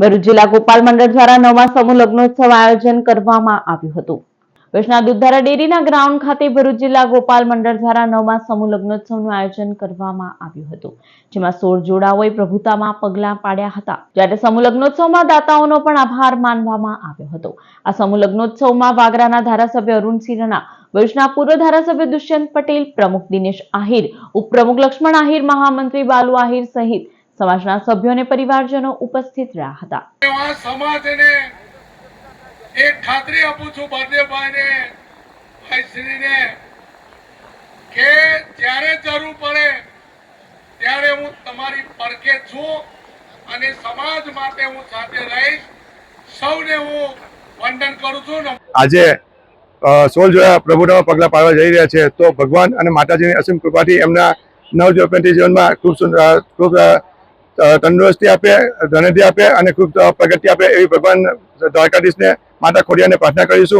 ભરૂચ જિલ્લા ગોપાલ મંડળ દ્વારા નવા સમૂહ લગ્નોત્સવ આયોજન કરવામાં આવ્યું હતું. ભરૂચના દૂધધારા ડેરીના ગ્રાઉન્ડ ખાતે ભરૂચ જિલ્લા ગોપાલ મંડળ દ્વારા નવમા સમૂહ લગ્નોત્સવનું આયોજન કરવામાં આવ્યું હતું, જેમાં સોળ જોડાઓએ પ્રભુતામાં પગલાં પાડ્યા હતા. જ્યારે સમૂહ લગ્નોત્સવમાં દાતાઓનો પણ આભાર માનવામાં આવ્યો હતો. આ સમૂહ લગ્નોત્સવમાં વાગરાના ધારાસભ્ય અરુણસિંહ રણા ભરૂચના પૂર્વ ધારાસભ્ય દુષ્યંત પટેલ, પ્રમુખ દિનેશ આહિર, ઉપપ્રમુખ લક્ષ્મણ આહિર, મહામંત્રી બાલુ આહિર સહિત સમાજના સભ્યો અને પરિવારજનો ઉપસ્થિત રહ્યા હતા. સમાજને એક ખાતરી આપું છું બળદેવભાઈને ભાઈશ્રીને કે જ્યારે જરૂર પડે ત્યારે હું તમારી પડખે છું અને સમાજ માટે હું સાથે રહીશ. સૌને હું વંદન કરું છું. ને આજે સોલ જોયા પ્રભુના પગલાં પાડવા જઈ રહ્યા છે. તો ભગવાન અને માતાજીની અસીમ કૃપાથી એમના નવ જીવનમાં ખૂબ ખૂબ તંદુરસ્તી આપે ધનધી આપે અને ખૂબ પ્રગતિ આપે એવી ભગવાન દ્વારકાધીશને, માતા ખોડિયાને પ્રાર્થના કરીશું.